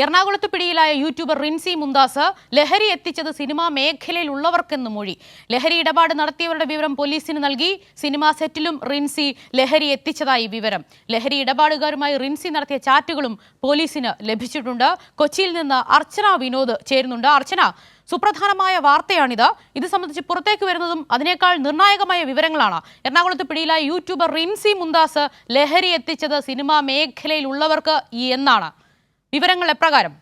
എറണാകുളത്ത് പിടിയിലായ യൂട്യൂബർ റിൻസി മുന്താസ് ലഹരി എത്തിച്ചത് സിനിമാ മേഖലയിൽ ഉള്ളവർക്കെന്ന് മൊഴി. ലഹരി ഇടപാട് നടത്തിയവരുടെ വിവരം പോലീസിന് നൽകി. സിനിമാ സെറ്റിലും റിൻസി ലഹരി എത്തിച്ചതായി വിവരം. ലഹരി ഇടപാടുകാരുമായി റിൻസി നടത്തിയ ചാറ്റുകളും പോലീസിന് ലഭിച്ചിട്ടുണ്ട്. കൊച്ചിയിൽ നിന്ന് അർച്ചന വിനോദ് ചേരുന്നുണ്ട്. അർച്ചന സുപ്രധാനമായ വാർത്തയാണിത്. ഇത് സംബന്ധിച്ച് പുറത്തേക്ക് വരുന്നതും അതിനേക്കാൾ നിർണായകമായ വിവരങ്ങളാണ്. എറണാകുളത്ത് പിടിയിലായ യൂട്യൂബർ റിൻസി മുന്താസ് ലഹരി എത്തിച്ചത് സിനിമാ മേഖലയിലുള്ളവർക്ക് എന്നാണ്. വിവരങ്ങൾ എപ്രകാരം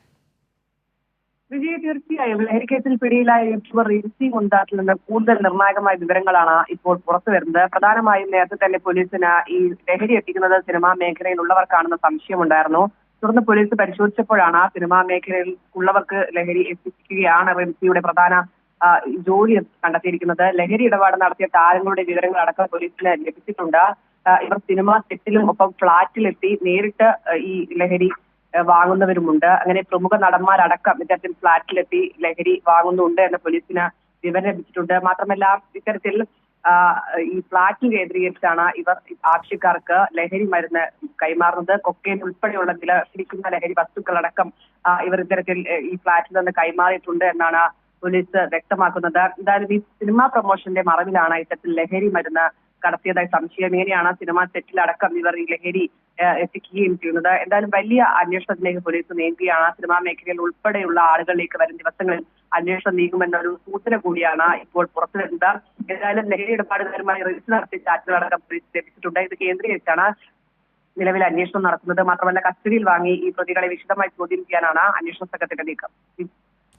വിജയ് തീർച്ചയായും ലഹരിക്കേസിൽ പിടിയിലായ യൂട്യൂബർ റിൻസി മുന്താസിൽ നിന്ന് കൂടുതൽ നിർണായകമായ വിവരങ്ങളാണ് ഇപ്പോൾ പുറത്തു വരുന്നത്. പ്രധാനമായും നേരത്തെ തന്നെ പോലീസിന് ഈ ലഹരി എത്തിക്കുന്നത് സിനിമാ മേഖലയിലുള്ളവർക്കാണെന്ന സംശയമുണ്ടായിരുന്നു. തുടർന്ന് പോലീസ് പരിശോധിച്ചപ്പോഴാണ് സിനിമാ മേഖലയിൽ ഉള്ളവർക്ക് ലഹരി എത്തിക്കുകയാണ് റിൻസിയുടെ പ്രധാന ജോലി കണ്ടെത്തിയിരിക്കുന്നത്. ലഹരി ഇടപാട് നടത്തിയ താരങ്ങളുടെ വിവരങ്ങൾ അടക്കം പോലീസിന് ലഭിച്ചിട്ടുണ്ട്. ഇവർ സിനിമാ സെറ്റിലും ഒപ്പം ഫ്ളാറ്റിലെത്തി നേരിട്ട് ഈ ലഹരി വാങ്ങുന്നവരുമുണ്ട്. അങ്ങനെ പ്രമുഖ നടന്മാരടക്കം ഇത്തരത്തിൽ ഫ്ളാറ്റിലെത്തി ലഹരി വാങ്ങുന്നുണ്ട് എന്ന പോലീസിന് വിവരം ലഭിച്ചിട്ടുണ്ട്. മാത്രമല്ല ഇത്തരത്തിൽ ഈ ഫ്ളാറ്റ് കേന്ദ്രീകരിച്ചാണ് ഇവർ ആവശ്യക്കാർക്ക് ലഹരി മരുന്ന് കൈമാറുന്നത്. കൊക്കൈൻ ഉൾപ്പെടെയുള്ള ചില പിടിക്കുന്ന ലഹരി വസ്തുക്കളടക്കം ഇവർ ഇത്തരത്തിൽ ഈ ഫ്ളാറ്റിൽ നിന്ന് കൈമാറിയിട്ടുണ്ട് എന്നാണ് പോലീസ് വ്യക്തമാക്കുന്നത്. എന്തായാലും ഈ സിനിമാ പ്രൊമോഷന്റെ മറവിലാണ് ഇത്തരത്തിൽ ലഹരി മരുന്ന് കടത്തിയതായി സംശയം. ഇങ്ങനെയാണ് സിനിമാ സെറ്റിലടക്കം ഇവർ ഈ ലഹരി എത്തിക്കുകയും ചെയ്യുന്നത്. എന്തായാലും വലിയ അന്വേഷണത്തിലേക്ക് പോലീസ് നീങ്ങുകയാണ് സിനിമാ മേഖലയിൽ ഉൾപ്പെടെയുള്ള ആളുകളിലേക്ക് വരും ദിവസങ്ങളിൽ അന്വേഷണം നീങ്ങുമെന്നൊരു സൂചന കൂടിയാണ് ഇപ്പോൾ പുറത്തുവരുന്നത്. ഏതായാലും ലഹരി ഇടപാടുകാരുമായി രജിസ്റ്റർ നടത്തിയ ചാറ്റുകളടക്കം പോലീസ് ലഭിച്ചിട്ടുണ്ട്. ഇത് കേന്ദ്രീകരിച്ചാണ് നിലവിൽ അന്വേഷണം നടത്തുന്നത്. മാത്രമല്ല കസ്റ്റഡിയിൽ വാങ്ങി ഈ പ്രതികളെ വിശദമായി ചോദ്യം ചെയ്യാനാണ് അന്വേഷണ സംഘത്തിന്റെ നീക്കം.